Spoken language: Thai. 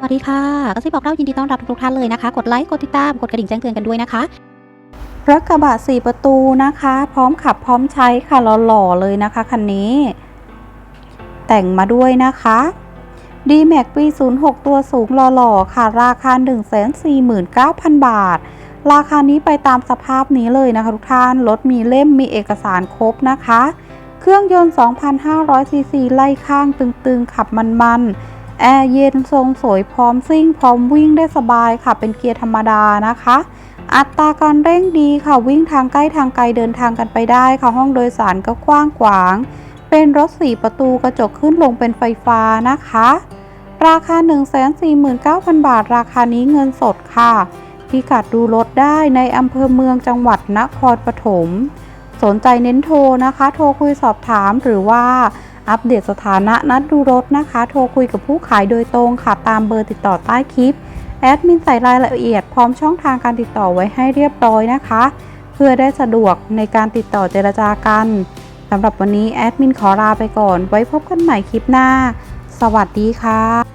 สวัสดีค่ะกระซิบบอกเล่ายินดีต้อนรับทุกท่านเลยนะคะ กดไลค์กดติดตามกดกระดิ่งแจ้งเตือนกันด้วยนะคะรถกระบะ4ประตูนะคะ พร้อมขับพร้อมใช้ค่ะหล่อๆเลยนะคะคันนี้ แต่งมาด้วยนะคะ d m a x ปี 06 ตัวสูงหล่อๆค่ะ ราคา 149,000 บาท ราคานี้ไปตามสภาพนี้เลยนะคะทุกท่าน รถมีเล่มมีเอกสารครบนะคะ เครื่องยนต์ 2,500ซีซีไล่ข้างตึงๆ ขับมันๆ แอร์เย็นทรงสวยพร้อมซิ่ง พร้อมวิ่งได้สบายค่ะ เป็นเกียร์ธรรมดานะคะ อัตราการเร่งดีค่ะวิ่งทางใกล้ทางไกลเดินทางกันไปได้ค่ะห้องโดยสารก็กว้างขวาง เป็นรถ4ประตูกระจกขึ้นลงเป็นไฟฟ้านะคะ ราคา 149,000 บาท ราคานี้เงินสดค่ะ พิกัดดูรถได้ในอำเภอเมืองจังหวัดนครปฐมสนใจเน้นโทรนะคะ โทรคุยสอบถามหรือว่า อัปเดตสถานะนัดดูรถนะคะ โทรคุยกับผู้ขายโดยตรงค่ะ ตามเบอร์ติดต่อใต้คลิป แอดมินใส่รายละเอียดพร้อมช่องทางการติดต่อไว้ให้เรียบร้อยนะคะ เพื่อได้สะดวกในการติดต่อเจรจากันสำหรับวันนี้แอดมินขอลาไปก่อน ไว้พบกันใหม่คลิปหน้า สวัสดีค่ะ